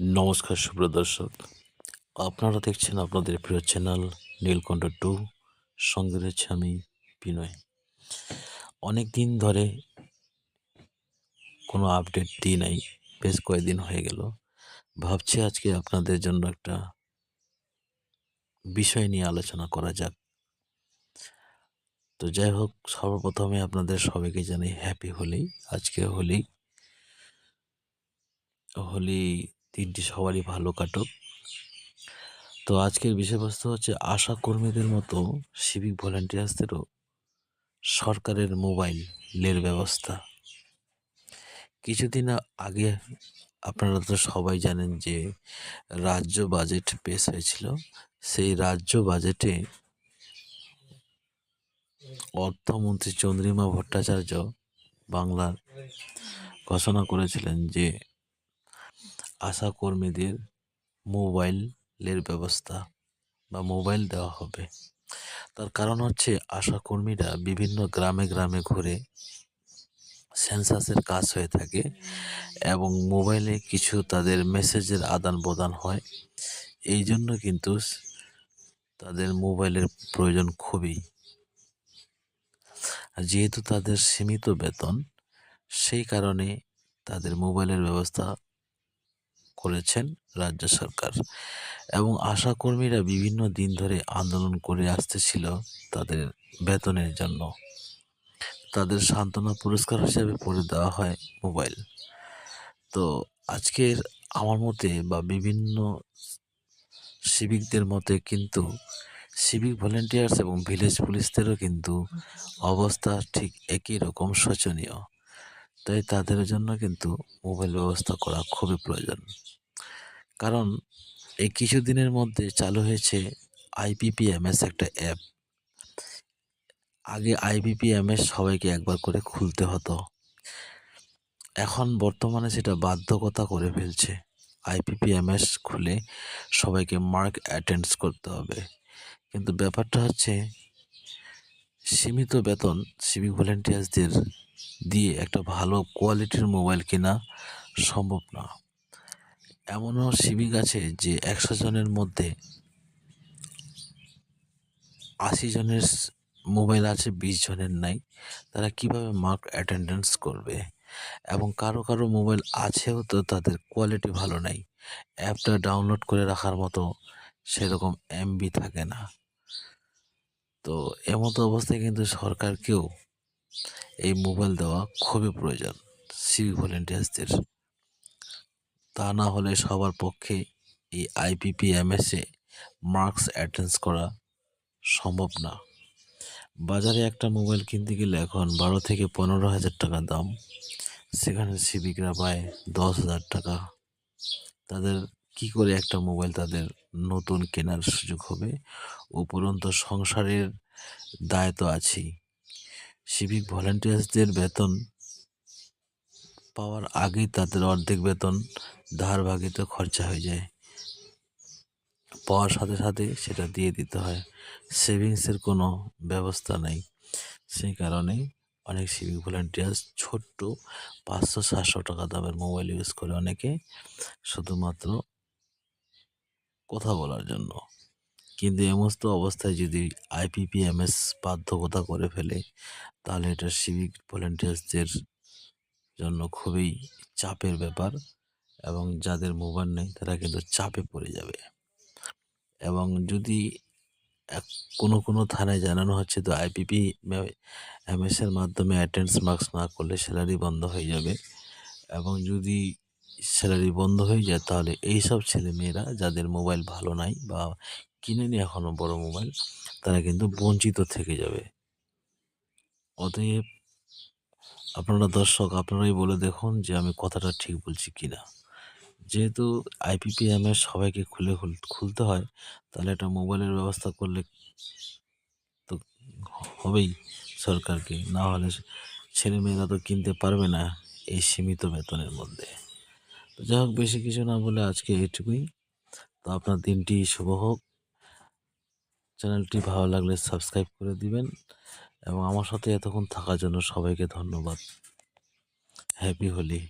নমস্কার সুপ্রদর্শক আপনারা দেখছেন আপনাদের প্রিয় চ্যানেল নীলকণ্ঠ টু। সঙ্গে রয়েছে আমি বিনয়। অনেক দিন ধরে কোনো আপডেট দিই নাই, বেশ কয়েকদিন হয়ে গেল। ভাবছি আজকে আপনাদের জন্য একটা বিষয় নিয়ে আলোচনা করা যাক। তো যাই হোক, সর্বপ্রথমে আপনাদের সবাইকে জানাই হ্যাপি হোলি। আজকে হোলি হোলি দিনটি সবারই ভালো কাটুক। তো আজকের বিষয়বস্তু হচ্ছে আশা কর্মীদের মতো সিভিক ভলেন্টিয়ার্সদেরও সরকারের মোবাইলের ব্যবস্থা। কিছুদিন আগে আপনারা তো সবাই জানেন যে রাজ্য বাজেট পেশ হয়েছিল। সেই রাজ্য বাজেটে অর্থমন্ত্রী চন্দ্রিমা ভট্টাচার্য বাংলার ঘোষণা করেছিলেন যে আশা কর্মীদের মোবাইলের ব্যবস্থা বা মোবাইল দেওয়া হবে। তার কারণ হচ্ছে আশা কর্মীরা বিভিন্ন গ্রামে গ্রামে ঘুরে সেন্সাসের কাজ হয়ে থাকে এবং মোবাইলে কিছু তাদের মেসেজের আদান প্রদান হয়। এই জন্য কিন্তু তাদের মোবাইলের প্রয়োজন খুবই। যেহেতু তাদের সীমিত বেতন, সেই কারণে তাদের মোবাইলের ব্যবস্থা করেছেন রাজ্য সরকার। এবং আশাকর্মীরা বিভিন্ন দিন ধরে আন্দোলন করে আসতেছিল তাদের বেতনের জন্য। তাদের সান্ত্বনা পুরস্কার হিসাবে পড়ে দেওয়া হয় মোবাইল। তো আজকের আমার মতে বা বিভিন্ন সিভিকদের মতে কিন্তু সিভিক ভলেন্টিয়ার্স এবং ভিলেজ পুলিশদেরও কিন্তু অবস্থা ঠিক একই রকম শোচনীয়। তাই তাদের জন্য কিন্তু মোবাইল ব্যবস্থা করা খুবই প্রয়োজন। কারণ এই কিছুদিনের মধ্যে চালু হয়েছে আইপিপিএমএস একটা অ্যাপ আগে আইপিপিএমএস সবাইকে একবার করে খুলতে হতো। এখন বর্তমানে সেটা বাধ্যকতা করে ফেলছে। আইপিপিএমএস খুলে সবাইকে মার্ক অ্যাটেন্ডস করতে হবে। কিন্তু ব্যাপারটা হচ্ছে, সীমিত বেতন সিভিক ভলেন্টিয়ার্সদের দিয়ে একটা ভালো কোয়ালিটির মোবাইল কেনা সম্ভব না। এমনও সিভিক আছে যে একশো জনের মধ্যে আশি জনের মোবাইল আছে, বিশ জনের নাই। তারা কীভাবে মার্ক অ্যাটেন্ডেন্স করবে? এবং কারও কারও মোবাইল আছেও তো তাদের কোয়ালিটি ভালো নাই। অ্যাপটা ডাউনলোড করে রাখার মতো সেরকম এমবি থাকে না। তো এমতো অবস্থায় কিন্তু সরকারকেও এই মোবাইল দেওয়া খুবই প্রয়োজন সিভিক ভলেন্টিয়ার্সদের তা না হলে সবার পক্ষে এই আইপিপিএমএসে মার্কস অ্যাটেন্স করা সম্ভব না। বাজারে একটা মোবাইল কিনতে গেলে এখন বারো থেকে পনেরো হাজার টাকা দাম, সেখানে সিভিকরা পায় দশ হাজার টাকা। তাদের কি করে একটা মোবাইল তাদের নতুন কেনার সুযোগ হবে? উপরন্ত সংসারের দায় তো আছেই। সিভিক ভলেন্টিয়ার্সদের বেতন পাওয়ার আগেই তাদের অর্ধেক বেতন ধার ভাগিতে খরচা হয়ে যায়। পাওয়ার সাথে সাথে সেটা দিয়ে দিতে হয়। সেভিংসের কোনো ব্যবস্থা নেই। সেই কারণে অনেক সিভিক ভলেন্টিয়ার্স ছোট্ট পাঁচশো সাতশো টাকা দামের মোবাইল ইউজ করে অনেকে শুধুমাত্র কথা বলার জন্য। কিন্তু এমস্ত অবস্থায় যদি আইপিপিএমএস বাধ্যকতা করে ফেলে, তাহলে এটা সিভিক ভলেন্টিয়ার্সদের জন্য খুবই চাপের ব্যাপার এবং যাদের মোবাইল নেই তারা কিন্তু চাপে পড়ে যাবে। এবং যদি কোনো কোনো থানায় জানানো হচ্ছে তো আইপিপি এমএসের মাধ্যমে অ্যাটেন্ডস মার্কস না করলে স্যালারি বন্ধ হয়ে যাবে এবং যদি স্যালারি বন্ধ হয়ে যায় তাহলে এই সব ছেলেমেয়েরা যাদের মোবাইল ভালো নাই বা কিনেনি এখনও বড় মোবাইল, তারা কিন্তু বঞ্চিত থেকে যাবে। অতএব আপনারা দর্শক, আপনারাই বলে দেখুন যে আমি কথাটা ঠিক বলছি কি না যেহেতু আইপিপিএমের সবাইকে খুলে খুলতে হয়, তাহলে একটা মোবাইলের ব্যবস্থা করলে তো হবেই সরকারকে। না হলে ছেলেমেয়েরা তো কিনতে পারবে না এই সীমিত বেতনের মধ্যে। তো যাই হোক, বেশি কিছু না বলে আজকে এটুকুই তো আপনার দিনটি শুভ হোক। চ্যানেলটি ভালো লাগলে সাবস্ক্রাইব করে দিবেন এবং আমার সাথে এতক্ষণ থাকার জন্য সবাইকে ধন্যবাদ। হ্যাপি হোলি।